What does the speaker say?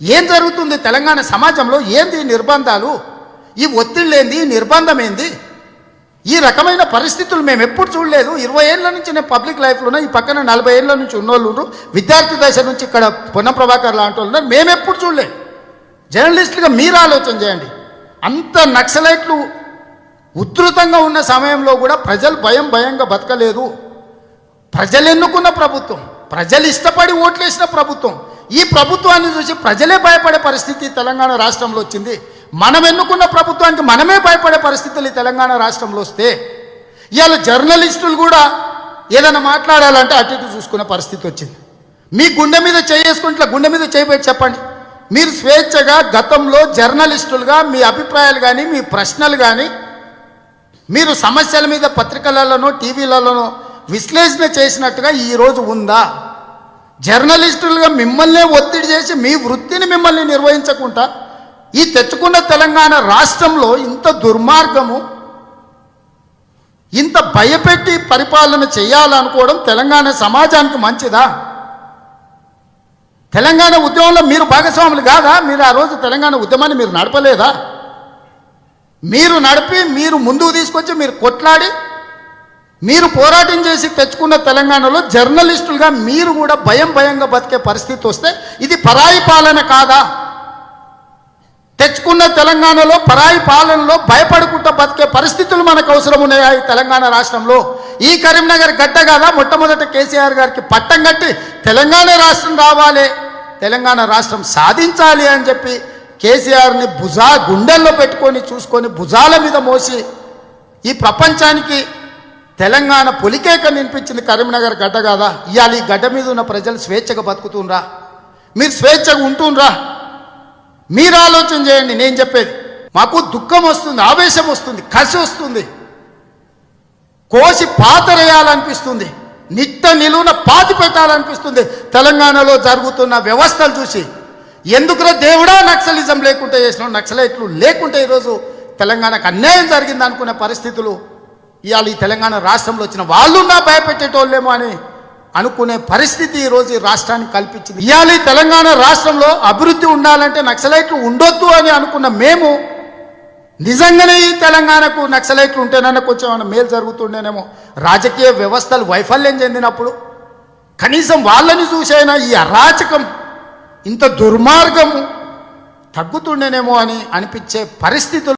ఏం జరుగుతుంది? తెలంగాణ సమాజంలో ఏంది నిర్బంధాలు? ఈ ఒత్తిళ్ళేంది? ఈ నిర్బంధం ఏంది ఈ రకమైన పరిస్థితులు మేము ఎప్పుడు చూడలేదు. ఇరవై ఏళ్ళ నుంచి నేను పబ్లిక్ లైఫ్లోనే ఈ పక్కన నలభై ఏళ్ళ నుంచి ఉన్నోళ్ళు విద్యార్థి దశ నుంచి ఇక్కడ పొన్న ప్రభాకర్ లాంటి వాళ్ళు మేము ఎప్పుడు చూడలేదు. జర్నలిస్టులుగా మీరు ఆలోచన చేయండి. అంత నక్సలైట్లు ఉధృతంగా ఉన్న సమయంలో కూడా ప్రజలు భయం భయంగా బతకలేదు. ప్రజలు ఎన్నుకున్న ప్రభుత్వం. ప్రజలు ఇష్టపడి ఓట్లేసిన ప్రభుత్వం. ఈ ప్రభుత్వాన్ని చూసి ప్రజలే భయపడే పరిస్థితి తెలంగాణ రాష్ట్రంలో వచ్చింది. మనం ఎన్నుకున్న ప్రభుత్వానికి మనమే భయపడే పరిస్థితులు తెలంగాణ రాష్ట్రంలో వస్తే ఇవాళ జర్నలిస్టులు కూడా ఏదైనా మాట్లాడాలంటే అటు ఇటు చూసుకునే పరిస్థితి వచ్చింది. మీ గుండె మీద చేసుకుంటే గుండె మీద చేయబెట్టి చెప్పండి. మీరు స్వేచ్ఛగా గతంలో జర్నలిస్టులుగా మీ అభిప్రాయాలు కానీ మీ ప్రశ్నలు కానీ మీరు సమస్యల మీద పత్రికలలోనో టీవీలలోనో విశ్లేషణ చేసినట్టుగా ఈరోజు ఉందా? జర్నలిస్టులుగా మిమ్మల్నే ఒత్తిడి చేసి మీ వృత్తిని మిమ్మల్ని నిర్వహించకుండా ఈ తెచ్చుకున్న తెలంగాణ రాష్ట్రంలో ఇంత దుర్మార్గము ఇంత భయపెట్టి పరిపాలన చేయాలనుకోవడం తెలంగాణ సమాజానికి మంచిదా? తెలంగాణ ఉద్యమంలో మీరు భాగస్వాములు కాదా? మీరు ఆ రోజు తెలంగాణ ఉద్యమాన్ని మీరు నడపలేదా? మీరు నడిపి మీరు ముందుకు తీసుకొచ్చి మీరు కొట్లాడి మీరు పోరాటం చేసి తెచ్చుకున్న తెలంగాణలో జర్నలిస్టులుగా మీరు కూడా భయం భయంగా బతికే పరిస్థితి వస్తే ఇది పరాయి పాలన కాదా? తెచ్చుకున్న తెలంగాణలో పరాయి పాలనలో భయపడుకుంటూ బతికే పరిస్థితులు మనకు అవసరం ఉన్నాయా ఈ తెలంగాణ రాష్ట్రంలో? ఈ కరీంనగర్ గడ్డ కాదా? మొట్టమొదట కేసీఆర్ గారికి పట్టం కట్టి తెలంగాణ రాష్ట్రం రావాలి తెలంగాణ రాష్ట్రం సాధించాలి అని చెప్పి కేసీఆర్ని భుజా గుండెల్లో పెట్టుకొని చూసుకొని భుజాల మీద మోసి ఈ ప్రపంచానికి తెలంగాణ పొలికేక నినిపించింది కరీంనగర్ గడ్డ కాదా? ఇవాళ ఈ గడ్డ మీద ఉన్న ప్రజలు స్వేచ్ఛగా బతుకుతుండ్రా. మీరు స్వేచ్ఛగా ఉంటుండ్రా. మీరు ఆలోచన చేయండి నేను చెప్పేది. మాకు దుఃఖం వస్తుంది ఆవేశం వస్తుంది కసి వస్తుంది. కోసి పాతరేయాలనిపిస్తుంది. నిట్ట నిలువున పాతి పెట్టాలనిపిస్తుంది. తెలంగాణలో జరుగుతున్న వ్యవస్థలు చూసి. ఎందుకురా దేవుడా నక్సలిజం లేకుంటే చేసిన నక్సలైట్లు లేకుంటే ఈరోజు తెలంగాణకు అన్యాయం జరిగింది అనుకునే పరిస్థితులు. ఇవాళ ఈ తెలంగాణ రాష్ట్రంలో వచ్చిన వాళ్ళు నా భయపెట్టేటోళ్ళేమో అని అనుకునే పరిస్థితి ఈరోజు ఈ రాష్ట్రానికి కల్పించింది. ఇవాళ ఈ తెలంగాణ రాష్ట్రంలో అభివృద్ధి ఉండాలంటే నక్సలైట్లు ఉండొద్దు అని అనుకున్న మేము నిజంగానే ఈ తెలంగాణకు నక్సలైట్లు ఉంటేనన్నా కొంచెం మేలు జరుగుతుండేనేమో. రాజకీయ వ్యవస్థలు వైఫల్యం చెందినప్పుడు కనీసం వాళ్ళని చూసైనా ఈ అరాచకం ఇంత దుర్మార్గము తగ్గుతుండేనేమో అని అనిపించే పరిస్థితులు